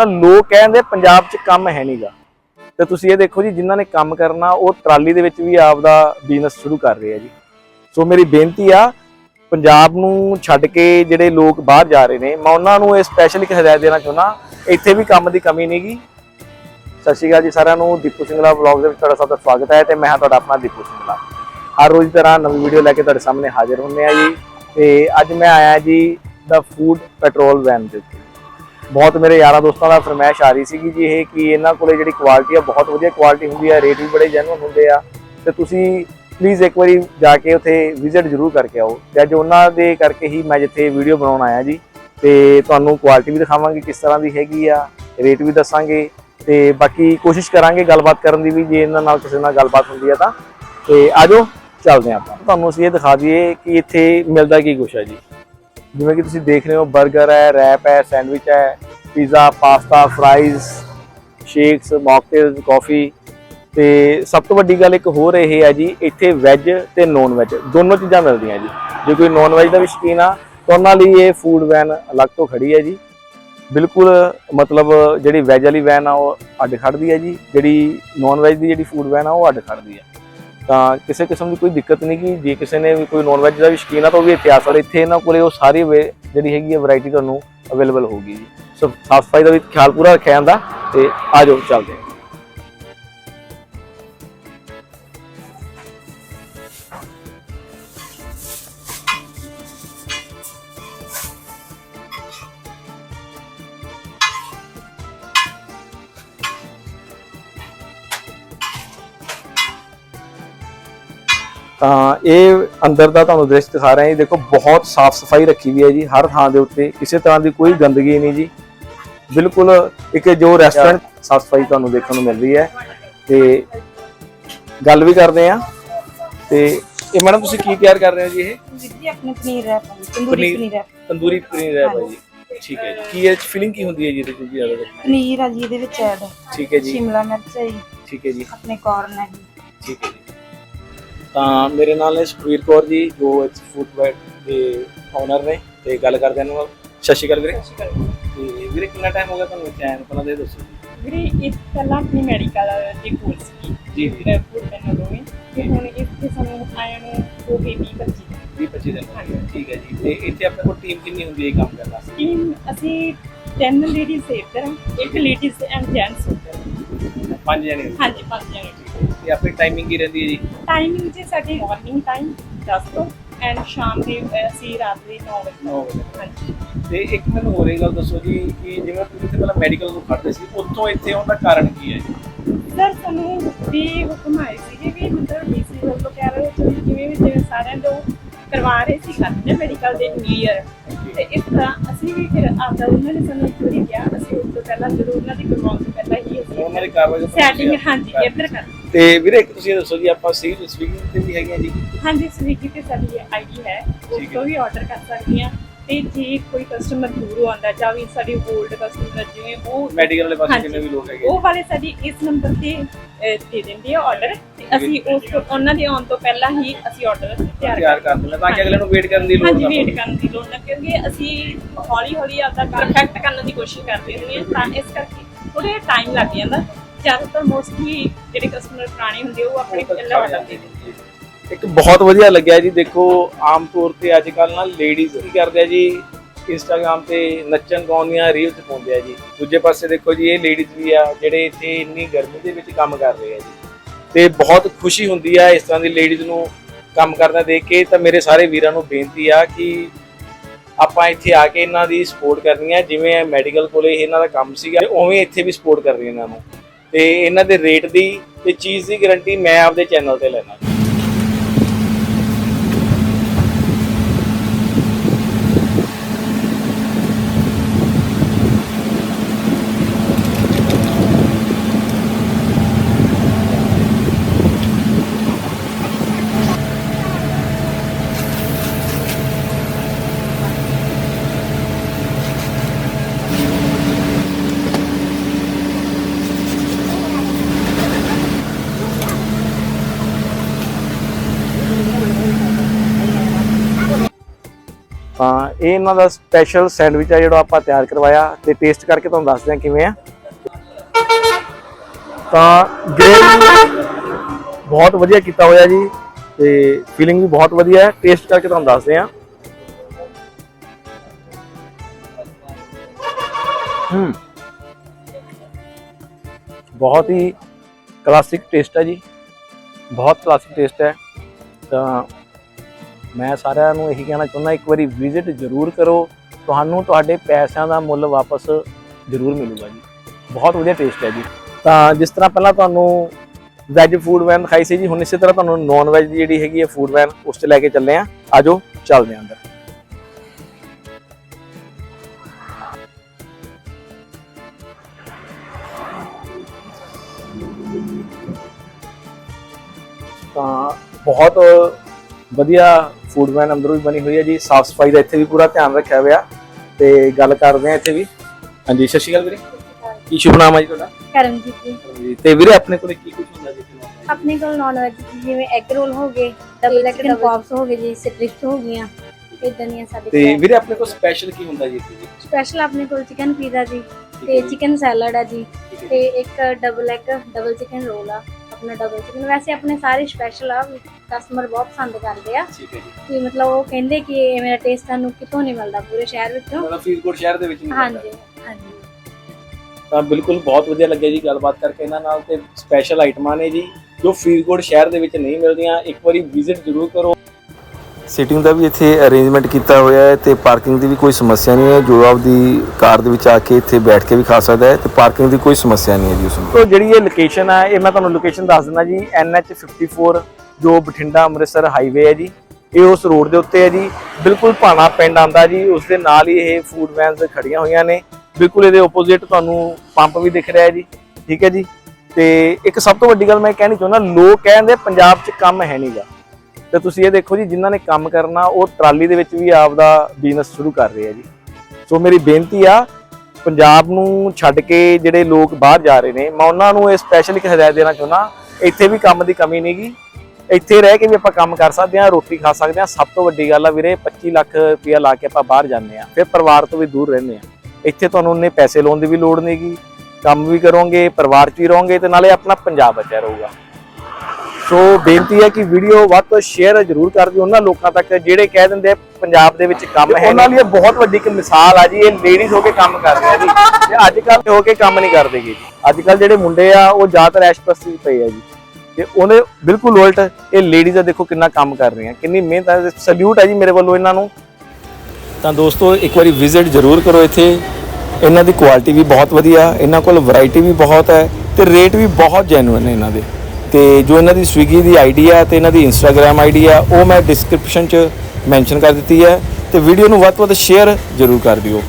ਤਾਂ ਲੋਕ ਕਹਿੰਦੇ ਪੰਜਾਬ 'ਚ ਕੰਮ ਹੈ ਨਹੀਂਗਾ ਤੇ ਤੁਸੀਂ ਇਹ ਦੇਖੋ ਜੀ, ਜਿਨ੍ਹਾਂ ਨੇ ਕੰਮ ਕਰਨਾ, ਉਹ ਟਰਾਲੀ ਦੇ ਵਿੱਚ ਵੀ ਆਪਦਾ ਬਿਜ਼ਨਸ ਸ਼ੁਰੂ ਕਰ ਰਹੇ ਆ ਜੀ। ਸੋ ਮੇਰੀ ਬੇਨਤੀ ਆ, ਪੰਜਾਬ ਨੂੰ ਛੱਡ ਕੇ ਜਿਹੜੇ ਲੋਕ ਬਾਹਰ ਜਾ ਰਹੇ ਨੇ, ਮੈਂ ਉਹਨਾਂ ਨੂੰ ਇਹ ਸਪੈਸ਼ਲ ਇੱਕ ਹਦਾਇਤ ਦੇਣਾ ਚਾਹੁੰਦਾ, ਇੱਥੇ ਵੀ ਕੰਮ ਦੀ ਕਮੀ ਨਹੀਂਗੀ ਸਤਿ ਸ਼੍ਰੀ ਅਕਾਲ ਜੀ ਸਾਰਿਆਂ ਨੂੰ, ਦੀਪੂ ਸਿੰਘਲਾ ਵਲੌਗ ਦੇ ਵਿੱਚ ਤੁਹਾਡਾ ਸਭ ਦਾ ਸਵਾਗਤ ਹੈ ਤੇ ਮੈਂ ਹਾਂ ਤੁਹਾਡਾ ਆਪਣਾ ਦੀਪੂ ਸਿੰਘਲਾ ਹਰ ਰੋਜ਼ ਤਰ੍ਹਾਂ ਨਵੀਂ ਵੀਡੀਓ ਲੈ ਕੇ ਤੁਹਾਡੇ ਸਾਹਮਣੇ ਹਾਜ਼ਰ ਹੁੰਦੇ ਆ ਜੀ। ਤੇ ਅੱਜ ਮੈਂ ਆਇਆ ਜੀ ਦਾ ਫੂਡ ਪੈਟਰੋਲ ਵੈਨ ਦੇ ਉੱਤੇ। ਬਹੁਤ ਮੇਰੇ ਯਾਰਾਂ ਦੋਸਤਾਂ ਦਾ ਫਰਮਾਇਸ਼ ਆ ਰਹੀ ਸੀਗੀ ਜੀ ਇਹ ਕਿ ਇਹਨਾਂ ਕੋਲੇ ਜਿਹੜੀ ਕੁਆਲਿਟੀ ਆ, ਬਹੁਤ ਵਧੀਆ ਕੁਆਲਿਟੀ ਹੁੰਦੀ ਆ ਰੇਟ ਵੀ ਬੜੇ ਜੈਨੂਅਨ ਹੁੰਦੇ ਆ। ਤੇ ਤੁਸੀਂ ਪਲੀਜ਼ ਇੱਕ ਵਾਰੀ ਜਾ ਕੇ ਉੱਥੇ ਵਿਜ਼ਿਟ ਜ਼ਰੂਰ ਕਰਕੇ ਆਓ। ਤੇ ਅੱਜ ਉਹਨਾਂ ਦੇ ਕਰਕੇ ਹੀ ਮੈਂ ਜਿੱਥੇ ਵੀਡੀਓ ਬਣਾਉਣ ਆਇਆ ਜੀ, ਤੇ ਤੁਹਾਨੂੰ ਕੁਆਲਿਟੀ ਵੀ ਦਿਖਾਵਾਂਗੇ ਕਿਸ ਤਰ੍ਹਾਂ ਦੀ ਹੈਗੀ ਆ ਰੇਟ ਵੀ ਦੱਸਾਂਗੇ। ਤੇ ਬਾਕੀ ਕੋਸ਼ਿਸ਼ ਕਰਾਂਗੇ ਗੱਲਬਾਤ ਕਰਨ ਦੀ ਵੀ, ਜੇ ਇਹਨਾਂ ਨਾਲ ਕਿਸੇ ਨਾਲ ਗੱਲਬਾਤ ਹੁੰਦੀ ਆ ਤਾਂ। ਤੇ ਆਜੋ ਚੱਲਦੇ ਹਾਂ ਆਪਾਂ। ਤੁਹਾਨੂੰ ਅਸੀਂ ਇਹ ਦਿਖਾ ਦਈਏ ਕਿ ਇੱਥੇ ਮਿਲਦਾ ਕੀ ਕੁਛ ਹੈ ਜੀ। ਜਿਵੇਂ ਕਿ ਤੁਸੀਂ ਦੇਖ ਰਹੇ ਹੋ 버ਗਰ ਹੈ, ਰੈਪ ਹੈ, ਸੈਂਡਵਿਚ ਹੈ, pizza, pasta fries shakes mocktails coffee ਤੇ ਸਭ ਤੋਂ ਵੱਡੀ ਗੱਲ ਇੱਕ ਹੋਰ ਇਹ ਹੈ ਜੀ, ਇੱਥੇ ਵੈਜ ਤੇ ਨੌਨ ਵੈਜ ਦੋਨੋਂ ਚੀਜ਼ਾਂ ਮਿਲਦੀਆਂ ਜੀ। ਜੇ ਕੋਈ ਨੌਨ ਵੈਜ ਦਾ ਵੀ ਸ਼ੌਕੀਨ ਆ, ਤਾਂ ਉਹਨਾਂ ਲਈ ਇਹ ਫੂਡ ਵੈਨ ਅਲੱਗ ਤੋਂ ਖੜੀ ਹੈ ਜੀ। ਬਿਲਕੁਲ ਮਤਲਬ ਜਿਹੜੀ ਵੈਜ ਵਾਲੀ ਵੈਨ ਆ, ਉਹ ਅੱਡ ਖੜਦੀ ਹੈ ਜੀ। ਜਿਹੜੀ ਨੌਨ ਵੈਜ ਦੀ ਜਿਹੜੀ ਫੂਡ ਵੈਨ ਆ, ਉਹ ਅੱਡ ਖੜਦੀ ਹੈ। ਤਾਂ ਕਿਸੇ ਕਿਸਮ ਦੀ ਕੋਈ ਦਿੱਕਤ ਨਹੀਂ ਕਿ ਜੇ ਕਿਸੇ ਨੇ ਵੀ ਕੋਈ ਨੌਨ ਵੈਜ ਦਾ ਵੀ ਸ਼ੌਕੀਨ ਆ, ਤਾਂ ਉਹ ਵੀ ਇੱਥੇ ਆ ਸਕਦਾ ਇੱਥੇ ਇਹਨਾਂ ਕੋਲੇ ਉਹ ਸਾਰੀ ਵੇ- ਜਿਹੜੀ ਹੈਗੀ ਹੈ ਵੈਰਾਈਟੀ ਤੁਹਾਨੂੰ ਅਵੇਲੇਬਲ ਹੋਊਗੀ ਜੀ। ਸੋ ਸਾਫ਼ ਸਫ਼ਾਈ ਦਾ ਵੀ ਖਿਆਲ ਪੂਰਾ ਰੱਖਿਆ ਜਾਂਦਾ ਤੇ ਆ ਜਾਓ, ਚੱਲਦੇ ਹਾਂ। ਤਾਂ ਇਹ ਅੰਦਰ ਦਾ ਤੁਹਾਨੂੰ ਦ੍ਰਿਸ਼ ਦਿਖਾ ਰਹੇ ਹਾਂ ਜੀ। ਦੇਖੋ ਬਹੁਤ ਸਾਫ਼ ਸਫ਼ਾਈ ਰੱਖੀ ਹੋਈ ਹੈ ਜੀ ਹਰ ਥਾਂ ਦੇ ਉੱਤੇ। ਕਿਸੇ ਤਰ੍ਹਾਂ ਦੀ ਕੋਈ ਗੰਦਗੀ ਨਹੀਂ ਜੀ। ਬਿਲਕੁਲ ਇੱਕ ਜੋ ਰੈਸਟੋਰੈਂਟ ਸਾਫ਼ ਸਫ਼ਾਈ ਤੁਹਾਨੂੰ ਦੇਖਣ ਨੂੰ ਮਿਲ ਰਹੀ ਹੈ। ਤੇ ਗੱਲ ਵੀ ਕਰਦੇ ਆ ਤੇ ਇਹ ਮੈਡਮ ਤੁਸੀਂ ਕੀ ਤਿਆਰ ਕਰ ਰਹੇ ਹੋ ਜੀ ਇਹ? ਜੀ ਆਪਣੇ ਪਨੀਰ ਹੈ। ਤੰਦੂਰੀ ਪਨੀਰ। ਹੈ। ਤੰਦੂਰੀ ਪਨੀਰ ਹੈ ਭਾਈ ਜੀ। ਠੀਕ ਹੈ ਜੀ। ਕੀ ਇਹ ਫੀਲਿੰਗ ਕੀ ਹੁੰਦੀ ਹੈ ਜੀ ਇਹਦੇ ਵਿੱਚ ਜ਼ਿਆਦਾ ਪਨੀਰ ਆ ਜੀ ਇਹਦੇ ਵਿੱਚ ਐਡ ਠੀਕ ਹੈ ਜੀ। ਸ਼ਿਮਲਾ ਮਿਰਚ ਹੈ ਜੀ। ਠੀਕ ਹੈ ਜੀ। ਆਪਣੇ ਕਾਰਨ ਹੈ ਜੀ। ਠੀਕ ਹੈ ਜੀ। ਤਾਂ ਮੇਰੇ ਨਾਲ ਨੇ ਸੁਖਵੀਰ ਕੌਰ ਜੀ ਜੋ ਇਸ ਫੂਡ ਵੈਟ ਦੇ ਓਨਰ ਨੇ ਤੇ ਗੱਲ ਕਰਦੇ ਨਾਲ। ਸਤਿ ਸ਼੍ਰੀ ਅਕਾਲ ਵੀਰੇ। ਤੇ ਵੀਰੇ ਕਿੰਨਾ ਟਾਈਮ ਹੋ ਗਿਆ ਤੁਹਾਨੂੰ ਇੱਥੇ ਆਏ ਨੂੰ? ਪਹਿਲਾਂ ਦੇ ਦੱਸੋ ਵੀਰੇ ਇਹ ਪਹਿਲਾਂ ਆਪਣੀ ਮੈਡੀਕਲ ਦੀ ਕੋਰਸ ਸੀ। ਜੀ ਫਿਰ ਫੂਡ ਹੋਵੇ ਤੇ ਹੁਣ ਇੱਥੇ ਸਾਨੂੰ ਆਇਆ ਨੂੰ ਹੋ ਗਏ 20 25 20 25 ਦਿਨ ਠੀਕ ਹੈ ਜੀ। ਤੇ ਇੱਥੇ ਆਪਣੇ ਕੋਲ ਟੀਮ ਕਿੰਨੀ ਹੁੰਦੀ ਹੈ ਕੰਮ ਕਰਨ? ਟੀਮ ਅਸੀਂ 10 ਲੇਡੀਜ਼ ਸੇਵ ਕਰਾਂ ਇੱਕ ਲੇਡੀਜ਼ ਐਂਡ ਜੈਂਟਸ ਹੁੰਦੇ ਪੰਜ ਜਣੇ। ਹਾਂਜੀ ਪੰਜ ਜਣੇ। ਤੇ ਆਪਣੀ ਟਾਈਮਿੰਗ ਕੀ ਰਹਿੰਦੀ ਹੈ ਜੀ? ਟਾਈਮਿੰਗ ਜੀ ਸਾਡੀ ਮਾਰਨਿੰਗ ਟਾਈਮ 10 ਤੋਂ ਐਂਡ ਸ਼ਾਮ ਦੀ ਅਸੀਂ ਰਾਤ ਦੀ 9 ਵਜੇ। ਨੌ ਵਜੇ। ਤੱਕ ਹਾਂਜੀ। ਤੇ ਇੱਕ ਮੈਨੂੰ ਹੋਰ ਇਹ ਗੱਲ ਦੱਸੋ ਜੀ ਕਿ ਜਿਵੇਂ ਤੁਸੀਂ ਇੱਥੇ ਪਹਿਲਾਂ ਮੈਡੀਕਲ ਨੂੰ ਖੜਦੇ ਸੀ ਉੱਥੋਂ ਇੱਥੇ ਆਉਣ ਦਾ ਕਾਰਨ ਕੀ ਹੈ ਜੀ? ਸਰ ਸਾਨੂੰ ਵੀ ਹੁਕਮ ਆਏ ਸੀਗੇ ਵੀ ਮਤਲਬ ਡੀਸੀ ਵੱਲੋਂ ਕਹਿ ਰਹੇ ਸੀ ਜਿਵੇਂ ਵੀ ਜਿਵੇਂ ਸਾਰਿਆਂ ਤੋਂ ਕਰਵਾ ਰਹੇ ਸੀ ਕਰਦੇ ਮੈਡੀਕਲ ਦੇ ਨਿਊ ਈਅਰ ਤੇ ਇਸ ਤਰ੍ਹਾਂ ਅਸੀਂ ਵੀ ਫਿਰ ਆਪਦਾ ਉਹਨਾਂ ਨੇ ਸਾਨੂੰ ਇੱਕ ਵਾਰੀ ਕਿਹਾ ਅਸੀਂ ਉਸ ਤੋਂ ਪਹਿਲਾਂ ਜਦੋਂ ਉਹਨਾਂ ਦੀ ਕਰਵਾਉਣ ਤੋਂ ਪਹਿਲਾਂ ਹੀ ਉਹਨਾਂ ਦੀ ਅਸੀਂ ਕਾਰਵਾਈ ਸੈਟਿੰਗ ਹਾਂਜੀ ਇੱਧਰ ਕਰ। ਤੇ ਵੀਰੇ ਇੱਕ ਤੁਸੀਂ ਦੱਸੋ ਜੀ ਆਪਾਂ ਸੀ ਸਵੀਗੀ ਤੇ ਵੀ ਹੈਗੀਆਂ ਜੀ? ਹਾਂਜੀ ਸਵੀਗੀ ਤੇ ਸਾਡੀ ਆਈਡੀ ਹੈ ਉਸ। ਤੋਂ ਵੀ ਆਰਡਰ ਕਰ ਸਕਦੇ ਆ ਤੇ ਜੇ ਕੋਈ ਕਸਟਮਰ ਦੂਰੋਂ ਆਉਂਦਾ ਜਾਂ ਵੀ ਸਾਡੀ 골ਡ ਕਸਟਮਰ ਜਿਵੇਂ ਉਹ ਮੈਡੀਕਲ ਵਾਲੇ ਪਾਸੇ। ਜਿੰਨੇ ਵੀ ਲੋਕ ਹੈਗੇ ਉਹ ਵਾਲੇ ਸਾਡੀ ਇਸ ਨੰਬਰ ਤੇ ਦੇ ਦਿੰਦੇ ਆ ਆਰਡਰ ਤੇ ਅਸੀਂ ਉਸ ਉਹਨਾਂ ਦੇ ਆਉਣ ਤੋਂ ਪਹਿਲਾਂ ਹੀ ਅਸੀਂ ਆਰਡਰ ਤਿਆਰ ਕਰ ਦਿੰਦੇ ਤਾਂ ਕਿ ਅਗਲੇ ਨੂੰ ਵੇਟ ਕਰਨ ਦੀ ਲੋੜ ਹਾਂਜੀ ਨਾ ਵੇਟ ਪਵੇ। ਕਰਨ ਦੀ ਲੋੜ ਨਾ ਕਿਉਂਕਿ ਅਸੀਂ ਹੌਲੀ ਹੌਲੀ ਆਪਦਾ ਪਰਫੈਕਟ ਕਰਨ ਦੀ ਕੋਸ਼ਿਸ਼ ਕਰਦੇ ਹੁੰਦੇ ਹਾਂ ਤਾਂ ਇਸ ਕਰਕੇ ਥੋੜਾ ਟਾਈਮ ਲੱਗ ਜਾਂਦਾ। ਜ਼ਿਆਦਾਤਰ ਮੋਸਟਲੀ ਜਿਹੜੇ ਕਸਟਮਰ ਪੁਰਾਣੇ ਹੁੰਦੇ ਉਹ ਆਪਣੇ ਪਹਿਲਾਂ ਆਰਡਰ ਦੇ ਦਿੰਦੇ ਇੱਕ ਬਹੁਤ ਵਧੀਆ ਲੱਗਿਆ ਜੀ ਦੇਖੋ ਆਮ ਤੌਰ ਤੇ ਅੱਜ ਕੱਲ ਨਾ ਲੇਡੀਜ਼ ਕੀ ਕਰਦੇ ਆ ਜੀ ਇੰਸਟਾਗ੍ਰam ਤੇ ਨੱਚਣ ਗਾਉਂਦੀਆਂ ਰੀਲਸ ਪਾਉਂਦੇ ਆ ਜੀ। ਦੂਜੇ ਪਾਸੇ ਦੇਖੋ ਜੀ ਇਹ ਲੇਡੀਜ਼ ਵੀ ਆ ਜਿਹੜੇ ਇੱਥੇ ਇੰਨੀ ਗਰਮੀ ਦੇ ਵਿੱਚ ਕੰਮ ਕਰ ਰਹੇ ਆ ਜੀ। ਤੇ ਬਹੁਤ ਖੁਸ਼ੀ ਹੁੰਦੀ ਆ ਇਸ ਤਰ੍ਹਾਂ ਦੀ ਲੇਡੀਜ਼ ਨੂੰ ਕੰਮ ਕਰਦਾ ਦੇਖ ਕੇ। ਤਾਂ ਮੇਰੇ ਸਾਰੇ ਵੀਰਾਂ ਨੂੰ ਬੇਨਤੀ ਆ ਕਿ ਆਪਾਂ ਇੱਥੇ ਆ ਕੇ ਇਹਨਾਂ ਦੀ ਸਪੋਰਟ ਕਰਨੀ ਹੈ ਜਿਵੇਂ ਮੈਡੀਕਲ ਕੋਲੇ ਇਹਨਾਂ ਦਾ ਕੰਮ ਸੀਗਾ ਉਵੇਂ ਇੱਥੇ ਵੀ ਸਪੋਰਟ ਕਰਨੀ ਇਹਨਾਂ ਨੂੰ। ਤੇ ਇਹਨਾਂ ਦੇ ਰੇਟ ਦੀ ਤੇ ਚੀਜ਼ ਦੀ ਗਾਰੰਟੀ ਮੈਂ ਆਪਦੇ ਚੈਨਲ ਤੇ ਲੈਣਾ। ਤਾਂ ਇਹ ਇਹਨਾਂ ਦਾ ਸਪੈਸ਼ਲ ਸੈਂਡਵਿਚ ਆ ਜਿਹੜਾ ਆਪਾਂ ਤਿਆਰ ਕਰਵਾਇਆ ਤੇ ਟੇਸਟ ਕਰਕੇ ਤੁਹਾਨੂੰ ਦੱਸਦੇ ਹਾਂ ਕਿਵੇਂ ਆ। ਤਾਂ ਗ੍ਰੇਵੀ ਬਹੁਤ ਵਧੀਆ ਕੀਤਾ ਹੋਇਆ ਜੀ ਤੇ ਫੀਲਿੰਗ ਵੀ ਬਹੁਤ ਵਧੀਆ ਹੈ ਟੇਸਟ ਕਰਕੇ ਤੁਹਾਨੂੰ ਦੱਸਦੇ ਹਾਂ। ਹੂੰ। ਬਹੁਤ ਹੀ ਕਲਾਸਿਕ ਟੇਸਟ ਹੈ ਜੀ। ਬਹੁਤ ਕਲਾਸਿਕ ਟੇਸਟ ਹੈ। ਤਾਂ ਮੈਂ ਸਾਰਿਆਂ ਨੂੰ ਇਹੀ ਕਹਿਣਾ ਚਾਹੁੰਦਾ, ਇੱਕ ਵਾਰੀ ਵਿਜ਼ਿਟ ਜ਼ਰੂਰ ਕਰੋ। ਤੁਹਾਨੂੰ ਤੁਹਾਡੇ ਪੈਸਿਆਂ ਦਾ ਮੁੱਲ ਵਾਪਸ ਜ਼ਰੂਰ ਮਿਲੂਗਾ ਜੀ। ਬਹੁਤ ਵਧੀਆ ਟੇਸਟ ਹੈ ਜੀ। ਤਾਂ ਜਿਸ ਤਰ੍ਹਾਂ ਪਹਿਲਾਂ ਤੁਹਾਨੂੰ ਵੈਜ ਫੂਡ ਵੈਨ ਖਾਈ ਸੀ ਜੀ, ਹੁਣ ਇਸੇ ਤਰ੍ਹਾਂ ਤੁਹਾਨੂੰ ਨੌਨ ਵੈਜ ਦੀ ਜਿਹੜੀ ਹੈਗੀ ਹੈ ਫੂਡ ਵੈਨ ਉਸ ਤੇ ਲੈ ਕੇ ਚੱਲੇ ਆ ਆਜੋ, ਚੱਲਦੇ ਆਂ ਅੰਦਰ। ਤਾਂ ਬਹੁਤ ਵਧੀਆ ਫੂਡ ਵੈਨ ਅੰਦਰੋਂ ਵੀ ਬਣੀ ਹੋਈ ਹੈ ਜੀ। ਸਾਫ਼ ਸਫ਼ਾਈ ਦਾ ਇੱਥੇ ਵੀ ਪੂਰਾ ਧਿਆਨ ਰੱਖਿਆ ਹੋਇਆ। ਤੇ ਗੱਲ ਕਰਦੇ ਆ ਇੱਥੇ ਵੀ। ਹਾਂਜੀ ਸਤਿ ਸ਼੍ਰੀ ਅਕਾਲ ਵੀਰੇ। ਕੀ ਸ਼ੁਭ ਨਾਮ ਹੈ ਜੀ ਤੁਹਾਡਾ? ਕਰਮਜੀਤ ਜੀ। ਤੇ ਵੀਰੇ ਆਪਣੇ ਕੋਲੇ ਕੀ ਕੁਝ ਹੁੰਦਾ ਜੀ? ਆਪਣੇ ਕੋਲ ਨਾਨ ਵੈਜ ਜਿਵੇਂ ਐਗ ਰੋਲ ਹੋ ਗਏ ਡਬਲ ਚਿਕਨ ਪੌਪਸ ਹੋ ਗਏ ਜੀ ਸਟ੍ਰਿਪਸ ਹੋ ਗਈਆਂ ਇਦਾਂ ਦੀਆਂ ਸਾਡੇ ਤੇ ਵੀਰੇ ਆਪਣੇ ਕੋਲ ਸਪੈਸ਼ਲ ਕੀ ਹੁੰਦਾ ਜੀ ਇੱਥੇ ਜੀ? ਸਪੈਸ਼ਲ ਆਪਣੇ ਕੋਲ ਚਿਕਨ ਪੀਜ਼ਾ ਜੀ ਤੇ ਚਿਕਨ ਸੈਲਡ ਆ ਜੀ ਤੇ ਇੱਕ double egg double chicken roll ਆ। ਆਪਣਾ ਡਬਲ ਚਿਕਨ ਵੈਸੇ ਆਪਣੇ ਸਾਰੇ ਸਪੈਸ਼ਲ ਆ ਕਸਟਮਰ ਬਹੁਤ ਪਸੰਦ ਕਰਦੇ ਆ। ਠੀਕ ਹੈ ਜੀ। ਕਿ ਮਤਲਬ ਉਹ ਕਹਿੰਦੇ ਕਿ ਇਹ ਮੇਰਾ ਟੇਸਟ ਤੁਹਾਨੂੰ ਕਿਤੋਂ ਨਹੀਂ ਮਿਲਦਾ ਪੂਰੇ ਸ਼ਹਿਰ ਵਿੱਚੋਂ। ਮਤਲਬ ਫਰੀਦਕੋਟ ਸ਼ਹਿਰ ਦੇ ਵਿੱਚ ਨਹੀਂ ਮਿਲਦਾ। ਹਾਂਜੀ ਹਾਂਜੀ। ਤਾਂ ਬਿਲਕੁਲ ਬਹੁਤ ਵਧੀਆ ਲੱਗਿਆ ਜੀ ਗੱਲਬਾਤ ਕਰਕੇ ਇਹਨਾਂ ਨਾਲ ਤੇ ਸਪੈਸ਼ਲ ਆਈਟਮਾਂ ਨੇ ਜੀ ਜੋ ਫਰੀਦਕੋਟ ਸ਼ਹਿਰ ਦੇ ਵਿੱਚ ਨਹੀਂ ਮਿਲਦੀਆਂ ਇੱਕ ਵਾਰੀ ਵਿਜ਼ਿਟ ਜ਼ਰੂਰ ਕਰੋ। ਸੀਟਿੰਗ ਦਾ ਵੀ ਇੱਥੇ ਅਰੇਂਜਮੈਂਟ ਕੀਤਾ ਹੋਇਆ ਹੈ ਤੇ ਪਾਰਕਿੰਗ ਦੀ ਵੀ ਕੋਈ ਸਮੱਸਿਆ ਨਹੀਂ ਹੈ। ਜੋ ਆਪਦੀ ਕਾਰ ਦੇ ਵਿੱਚ ਆ ਕੇ ਇੱਥੇ ਬੈਠ ਕੇ ਵੀ ਖਾ ਸਕਦਾ ਹੈ ਤੇ ਪਾਰਕਿੰਗ ਦੀ ਕੋਈ ਸਮੱਸਿਆ ਨਹੀਂ ਹੈ ਜੀ ਉਸ ਨੂੰ। ਤੋਂ ਜਿਹੜੀ ਇਹ ਲੋਕੇਸ਼ਨ ਹੈ ਇਹ ਮੈਂ ਤੁਹਾਨੂੰ ਲੋਕੇਸ਼ਨ ਦੱਸ ਦਿੰਦਾ ਜੀ NH54 ਜੋ ਬਠਿੰਡਾ ਅੰਮ੍ਰਿਤਸਰ ਹਾਈਵੇ ਹੈ ਜੀ, ਇਹ ਉਸ ਰੋਡ ਦੇ ਉੱਤੇ ਹੈ ਜੀ। ਬਿਲਕੁਲ ਭਾਣਾ ਪਿੰਡ ਆਂਦਾ ਜੀ, ਉਸ ਦੇ ਨਾਲ ਹੀ ਇਹ ਫੂਡ ਵੈਨਸ ਖੜੀਆਂ ਹੋਈਆਂ ਨੇ। ਬਿਲਕੁਲ ਇਹਦੇ ਆਪੋਜ਼ਿਟ ਤੁਹਾਨੂੰ ਪੰਪ ਵੀ ਦਿਖ ਰਿਹਾ ਹੈ ਜੀ, ਠੀਕ ਹੈ ਜੀ। ਤੇ ਇੱਕ ਸਭ ਤੋਂ ਵੱਡੀ ਗੱਲ ਮੈਂ ਕਹਿਣੀ ਚਾਹੁੰਦਾ, ਲੋਕ ਕਹਿੰਦੇ ਪੰਜਾਬ 'ਚ ਕੰਮ ਹੈ ਨਹੀਂਗਾ ਤੇ ਤੁਸੀਂ ਇਹ ਦੇਖੋ ਜੀ, ਜਿਨ੍ਹਾਂ ਨੇ ਕੰਮ ਕਰਨਾ, ਉਹ ਟਰਾਲੀ ਦੇ ਵਿੱਚ ਵੀ ਆਪਦਾ ਬਿਜ਼ਨਸ ਸ਼ੁਰੂ ਕਰ ਰਹੇ ਆ ਜੀ। ਸੋ ਮੇਰੀ ਬੇਨਤੀ ਆ, ਪੰਜਾਬ ਨੂੰ ਛੱਡ ਕੇ ਜਿਹੜੇ ਲੋਕ ਬਾਹਰ ਜਾ ਰਹੇ ਨੇ, ਮੈਂ ਉਹਨਾਂ ਨੂੰ ਇਹ ਸਪੈਸ਼ਲ ਇੱਕ ਹਦਾਇਤ ਦੇਣਾ ਚਾਹੁੰਦਾ, ਇੱਥੇ ਵੀ ਕੰਮ ਦੀ ਕਮੀ ਨਹੀਂਗੀ ਇੱਥੇ ਰਹਿ ਕੇ ਵੀ ਆਪਾਂ ਕੰਮ ਕਰ ਸਕਦੇ ਹਾਂ, ਰੋਟੀ ਖਾ ਸਕਦੇ ਹਾਂ। ਸਭ ਤੋਂ ਵੱਡੀ ਗੱਲ ਆ ਵੀਰੇ 25 ਲੱਖ ਰੁਪਇਆ ਲਾ ਕੇ ਆਪਾਂ ਬਾਹਰ ਜਾਂਦੇ ਆ ਫਿਰ ਪਰਿਵਾਰ ਤੋਂ ਵੀ ਦੂਰ ਰਹਿੰਦੇ ਆ ਇੱਥੇ ਤੁਹਾਨੂੰ ਉਹਨੇ ਪੈਸੇ ਲਾਉਣ ਦੀ ਵੀ ਲੋੜ ਨਹੀਂਗੀ ਕੰਮ ਵੀ ਕਰੋਗੇ, ਪਰਿਵਾਰ 'ਚ ਵੀ ਰਹੋਗੇ ਤੇ ਨਾਲੇ ਆਪਣਾ ਪੰਜਾਬ ਬਚਿਆ ਰਹੂਗਾ। ਸੋ ਬੇਨਤੀ ਹੈ ਕਿ ਵੀਡੀਓ ਵੱਧ ਤੋਂ ਸ਼ੇਅਰ ਜ਼ਰੂਰ ਕਰ ਦਿਓ ਉਹਨਾਂ ਲੋਕਾਂ ਤੱਕ ਜਿਹੜੇ ਕਹਿ ਦਿੰਦੇ ਆ ਪੰਜਾਬ ਦੇ ਵਿੱਚ ਕੰਮ ਹੈ ਉਹਨਾਂ ਲਈ ਇਹ ਬਹੁਤ ਵੱਡੀ ਇੱਕ ਮਿਸਾਲ ਆ ਜੀ ਇਹ ਲੇਡੀਜ਼ ਹੋ ਕੇ ਕੰਮ ਕਰ ਰਹੇ ਆ ਜੀ। ਤੇ ਅੱਜ ਕੱਲ੍ਹ ਹੋ ਕੇ ਕੰਮ ਨਹੀਂ ਕਰਦੇਗੇ ਜੀ। ਅੱਜ ਕੱਲ੍ਹ ਜਿਹੜੇ ਮੁੰਡੇ ਆ ਉਹ ਜ਼ਿਆਦਾਤਰ ਐਸ਼ਪਸਤੀ ਪਏ ਆ ਜੀ। ਤੇ ਉਹਨੇ ਬਿਲਕੁਲ ਉਲਟ ਇਹ ਲੇਡੀਜ਼ ਆ ਦੇਖੋ ਕਿੰਨਾ ਕੰਮ ਕਰ ਰਹੀਆਂ ਕਿੰਨੀ ਮਿਹਨਤ ਹੈ ਸਲੂਟ ਹੈ ਜੀ ਮੇਰੇ ਵੱਲੋਂ ਇਹਨਾਂ ਨੂੰ। ਤਾਂ ਦੋਸਤੋ ਇੱਕ ਵਾਰੀ ਵਿਜ਼ਿਟ ਜ਼ਰੂਰ ਕਰੋ ਇੱਥੇ। ਇਹਨਾਂ ਦੀ ਕੁਆਲਿਟੀ ਵੀ ਬਹੁਤ ਵਧੀਆ ਇਹਨਾਂ ਕੋਲ ਵੈਰਾਈਟੀ ਵੀ ਬਹੁਤ ਹੈ ਤੇ ਰੇਟ ਵੀ ਬਹੁਤ ਜੈਨੂਇਨ ਨੇ ਇਹਨਾਂ ਦੇ। ਤੇ ਜੋ ਇਹਨਾਂ ਦੀ ਸਵਿਗੀ ਦੀ ਆਈਡੀ ਆ ਤੇ ਇਹਨਾਂ ਦੀ ਇੰਸਟਾਗ੍ਰam ਆਈਡੀ ਆ, ਉਹ ਮੈਂ ਡਿਸਕ੍ਰਿਪਸ਼ਨ 'ਚ ਮੈਂਸ਼ਨ ਕਰ ਦਿੱਤੀ ਹੈ ਤੇ ਵੀਡੀਓ ਨੂੰ ਵੱਧ ਤੋਂ ਵੱਧ ਸ਼ੇਅਰ ਜ਼ਰੂਰ ਕਰ ਦਿਓ।